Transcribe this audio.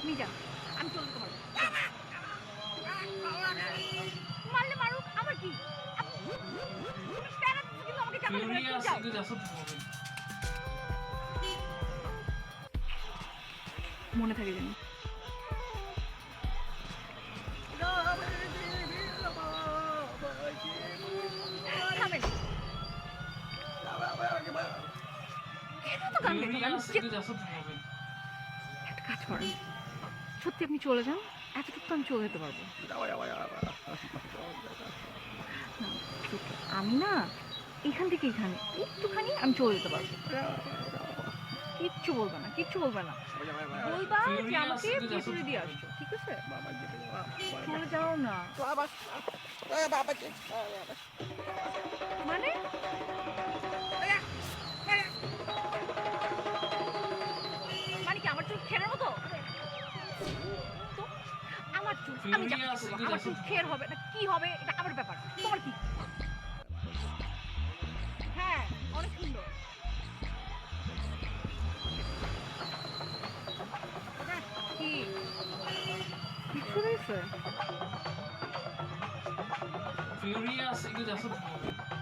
আপনি যান আমি চলে যেতে পারব। মারলে মারুক আমার কি. মনে থাকে জানি একটা কাজ করেন। সত্যি আপনি চলে যান এতটুকু তো আমি চলে যেতে পারব। আমি না এখান থেকে এখানে একটুখানি আমি চলে যেতে পারব। কিচ্ছু বলবে না কিচ্ছু বলবে না। বলবা যে আমাকে di দিয়ে. আসছো ঠিক আছে? চলে যাও না। আমার চুল আমি যা Furious করব, itu আমার চুল jatuh. হবে না কি হবে এটা আমার ব্যাপার তোমার কি হ্যাঁ অনেক সুন্দর কি কিছু jatuh di mobil.